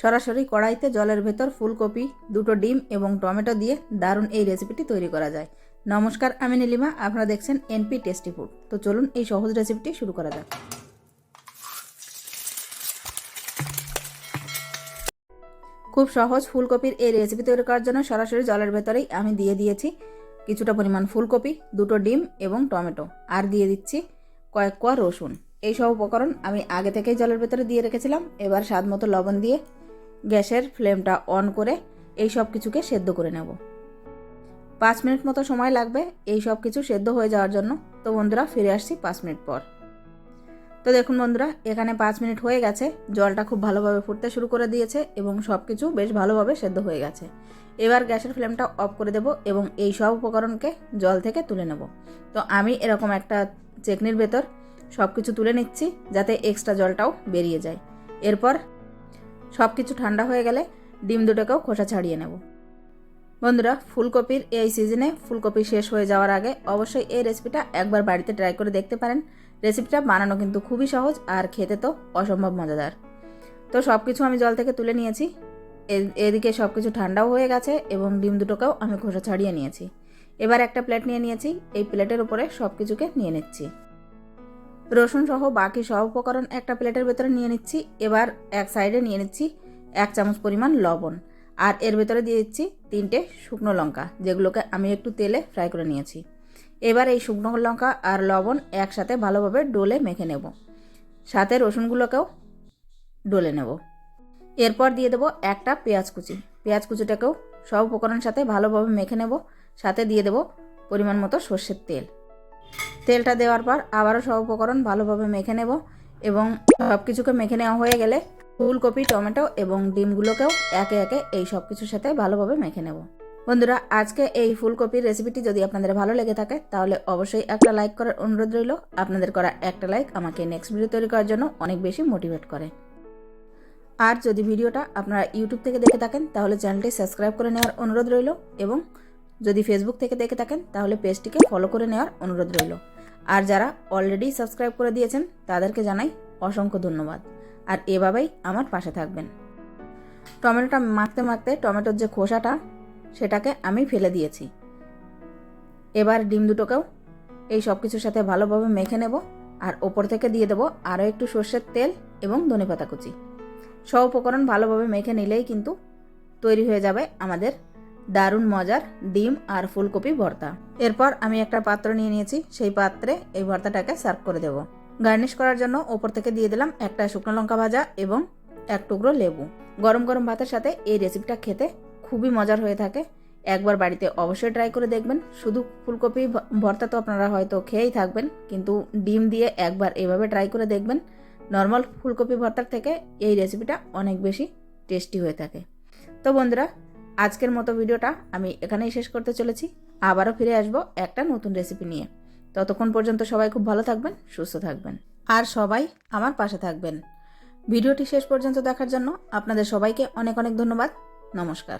সরাসরি কড়াইতে জলের ভেতর ফুলকপি, দুটো ডিম এবং টমেটো দিয়ে দারুণ এই রেসিপিটি তৈরি করা যায়। নমস্কার, আমি নীলিমা, আপনারা দেখছেন এনপি টেস্টি ফুড তো চলুন এই সহজ রেসিপিটি শুরু করা যাক। খুব সহজ ফুলকপির এই রেসিপি তৈরি করার জন্য সরাসরি জলের ভেতরেই আমি দিয়ে দিয়েছি কিছুটা পরিমাণ ফুলকপি, দুটো ডিম এবং টমেটো। আর দিয়ে দিচ্ছি কয়েক কোয়া রসুন। এই সব উপকরণ আমি আগে থেকেই জলের ভেতরে দিয়ে রেখেছিলাম। এবার স্বাদ মতো লবণ দিয়ে গ্যাসের ফ্লেমটা অন করে এই সব কিছুকে সেদ্ধ করে নেব। পাঁচ মিনিট মতো সময় লাগবে এই সব কিছু সেদ্ধ হয়ে যাওয়ার জন্য। তো বন্ধুরা, ফিরে আসছি পাঁচ মিনিট পর। তো দেখুন বন্ধুরা, এখানে পাঁচ মিনিট হয়ে গেছে। জলটা খুব ভালোভাবে ফুটতে শুরু করে দিয়েছে এবং সব কিছু বেশ ভালোভাবে সেদ্ধ হয়ে গেছে। এবার গ্যাসের ফ্লেমটা অফ করে দেব এবং এই সব উপকরণকে জল থেকে তুলে নেব। তো আমি এরকম একটা চেকনির ভেতর সব কিছু তুলে নিচ্ছি যাতে এক্সট্রা জলটাও বেরিয়ে যায়। এরপর সব কিছু ঠান্ডা হয়ে গেলে ডিম দুটোকেও খোসা ছাড়িয়ে নেব। বন্ধুরা, ফুলকপির এই সিজনে ফুলকপি শেষ হয়ে যাওয়ার আগে অবশ্যই এই রেসিপিটা একবার বাড়িতে ট্রাই করে দেখতে পারেন। রেসিপিটা বানানো কিন্তু খুবই সহজ আর খেতে তো অসম্ভব মজাদার। তো সব কিছু আমি জল থেকে তুলে নিয়েছি। এদিকে সব কিছু ঠান্ডাও হয়ে গেছে এবং ডিম দুটোকেও আমি খোসা ছাড়িয়ে নিয়েছি। এবার একটা প্লেট নিয়ে নিয়েছি। এই প্লেটের উপরে সব কিছুকে নিয়ে নিচ্ছি। রসুন সহ বাকি সব উপকরণ একটা প্লেটের ভেতরে নিয়ে নিচ্ছি। এবার এক সাইডে নিয়ে নিচ্ছি এক চামচ পরিমাণ লবণ। আর এর ভেতরে দিয়ে দিচ্ছি তিনটে শুকনো লঙ্কা, যেগুলোকে আমি একটু তেলে ফ্রাই করে নিয়েছি। এবার এই শুকনো লঙ্কা আর লবণ একসাথে ভালোভাবে ডোলে মেখে নেব। সাথে রসুনগুলোকেও ডলে নেব। এরপর দিয়ে দেবো একটা পেঁয়াজ কুচি। পেঁয়াজ কুচিটাকেও সব উপকরণের সাথে ভালোভাবে মেখে নেব। সাথে দিয়ে দেবো পরিমাণ মতো সর্ষের তেল। তেলটা দেওয়ার পর আবারও সব উপকরণ ভালোভাবে মেখে নেব এবং সব কিছুকে মেখে নেওয়া হয়ে গেলে ফুলকপি, টমেটো এবং ডিমগুলোকেও একে একে এই সব কিছুর সাথে ভালোভাবে মেখে নেব। বন্ধুরা, আজকে এই ফুলকপির রেসিপিটি যদি আপনাদের ভালো লেগে থাকে, তাহলে অবশ্যই একটা লাইক করার অনুরোধ রইল। আপনাদের করা একটা লাইক আমাকে নেক্সট ভিডিও তৈরি করার জন্য অনেক বেশি মোটিভেট করে। আর যদি ভিডিওটা আপনারা ইউটিউব থেকে দেখে থাকেন, তাহলে চ্যানেলটি সাবস্ক্রাইব করে নেওয়ার অনুরোধ রইল এবং যদি ফেসবুক থেকে দেখে থাকেন, তাহলে পেজটিকে ফলো করে নেওয়ার অনুরোধ রইল। আর যারা অলরেডি সাবস্ক্রাইব করে দিয়েছেন, তাদেরকে জানাই অসংখ্য ধন্যবাদ। আর এভাবেই আমার পাশে থাকবেন। টমেটোটা মাখতে মাখতে টমেটোর যে খোসাটা, সেটাকে আমি ফেলে দিয়েছি। এবার ডিম দুটোকেও এই সব কিছুর সাথে ভালোভাবে মেখে নেব, আর ওপর থেকে দিয়ে দেবো আরও একটু সর্ষের তেল এবং ধনেপাতা কুচি। সব উপকরণ ভালোভাবে মেখে নিলেই কিন্তু তৈরি হয়ে যাবে আমাদের দারুণ মজার ডিম আর ফুলকপি ভর্তা। এরপর আমি একটা পাত্র নিয়ে নিয়েছি, সেই পাত্রে এই ভর্তাটাকে সার্ভ করে দেব। গার্নিশ করার জন্য ওপর থেকে দিয়ে দিলাম একটা শুকনো লঙ্কা ভাজা এবং এক টুকরো লেবু। গরম গরম ভাতের সাথে এই রেসিপিটা খেতে খুবই মজার হয়ে থাকে। একবার বাড়িতে অবশ্যই ট্রাই করে দেখবেন। শুধু ফুলকপি ভর্তা তো আপনারা হয়তো খেয়েই থাকবেন, কিন্তু ডিম দিয়ে একবার এভাবে ট্রাই করে দেখবেন। নর্মাল ফুলকপি ভর্তার থেকে এই রেসিপিটা অনেক বেশি টেস্টি হয়ে থাকে। তো বন্ধুরা আজকের মতো ভিডিওটা আমি এখানেই শেষ করতে চলেছি। আবারও ফিরে আসব একটা নতুন রেসিপি নিয়ে। ততক্ষণ পর্যন্ত সবাই খুব ভালো থাকবেন, সুস্থ থাকবেন। আর সবাই আমার পাশে থাকবেন। ভিডিওটি শেষ পর্যন্ত দেখার জন্য আপনাদের সবাইকে অনেক অনেক ধন্যবাদ। নমস্কার।